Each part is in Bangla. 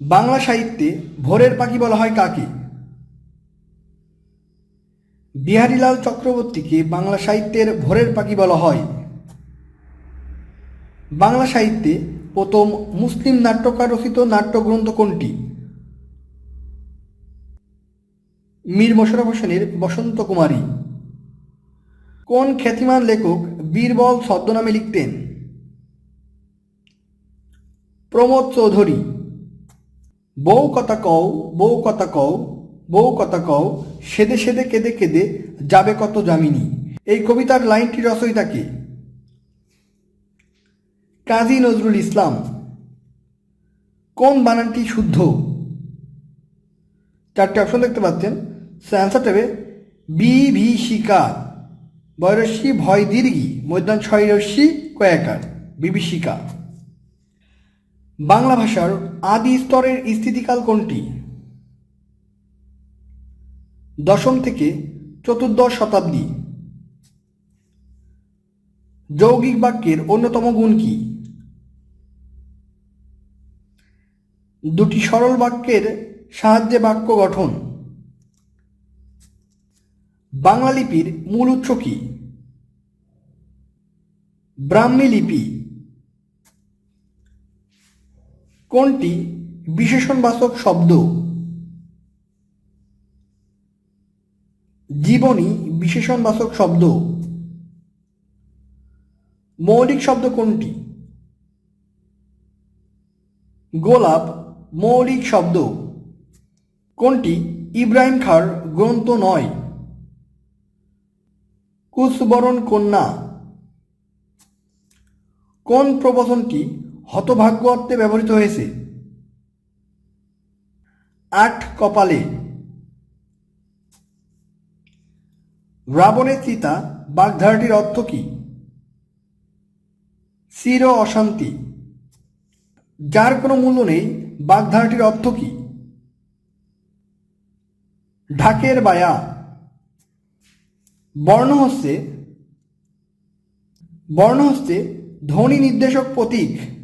বাংলা সাহিত্যে ভোরের পাখি বলা হয় কাকে? বিহারীলাল চক্রবর্তীকে বাংলা সাহিত্যের ভোরের পাখি বলা হয়। বাংলা সাহিত্যে প্রথম মুসলিম নাট্যকার রচিত নাট্যগ্রন্থ কোনটি? মীর মোশাররফ হোসেনের বসন্ত কুমারী। কোন খ্যাতিমান লেখক বীরবল ছদ্মনামে লিখতেন? প্রমোদ চৌধুরী। বউ কথা কও, বউ কথা কও, বউ কথা কও, সেদে সেদে কেঁদে কেঁদে যাবে কত জামিনী এই কবিতার লাইনটি রচয়িতাকে কাজী নজরুল ইসলাম। কোন বানানটি শুদ্ধ? চারটি অপশন দেখতে পাচ্ছেন। অ্যান্সারটা হবে বিভীষিকা বয়রস্যি ভয় দীর্ঘি, মধ্যাহ্ন ছয় রস্যি কয়াকার বিভীষিকা বাংলা ভাষার আদি স্তরের স্থিতিকাল কোনটি? দশম থেকে চতুর্দশ শতাব্দী। যৌগিক বাক্যের অন্যতম গুণ কি? দুটি সরল বাক্যের সাহায্যে বাক্য গঠন। বাংলা লিপির মূল উৎস কি? ব্রাহ্মী লিপি। কোনটি বিশেষণবাচক শব্দ? জীবনী বিশেষণবাচক শব্দ। মৌলিক শব্দ কোনটি? গোলাপ মৌলিক শব্দ। কোনটি ইব্রাহিম খার গ্রন্থ নয়? কুশবরণ কন্যা। কোন প্রবচনটি হতভাগ্য অর্থে ব্যবহৃত হয়েছে। আট কপালে। রাবণের চিতা, বাগধারাটির অর্থ কি? চির অশান্তি। যার কোনো মূল্য নেই, বাগধারাটির অর্থ কি? ঢাকের বায়া। বর্ণ হচ্ছে বর্ণ হচ্ছে ধ্বনি নির্দেশক প্রতীক।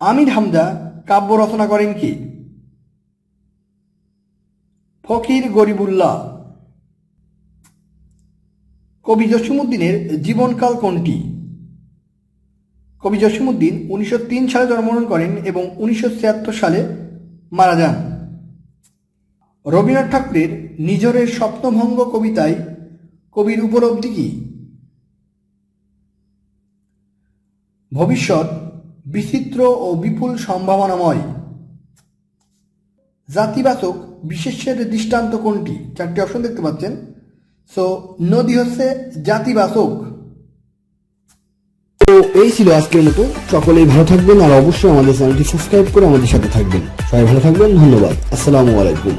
আমির হামজা কাব্য রচনা করেন কি? ফকির গরিবুল্লাহ। কবি জসিমুদ্দিনের জীবনকাল কোনটি? কবি জসিমুদ্দিন উনিশশো তিন সালে জন্মগ্রহণ করেন এবং উনিশশো ছিয়াত্তর সালে মারা যান। রবীন্দ্রনাথ ঠাকুরের নিজরের স্বপ্নভঙ্গ কবিতায় কবির উপলব্ধি কি? ভবিষ্যৎ বিচিত্র ও বিপুল সম্ভাবনাময়। জাতিবাচক বিশেষের দৃষ্টান্ত কোনটি? চারটি অপশন দেখতে পাচ্ছেন। সো নদী হচ্ছে জাতিবাচক। তো এই ছিল আজকের মতো। সকলেই ভালো থাকবেন আর অবশ্যই আমাদের চ্যানেলটি সাবস্ক্রাইব করে আমাদের সাথে থাকবেন। সবাই ভালো থাকবেন। ধন্যবাদ। আসসালামু আলাইকুম।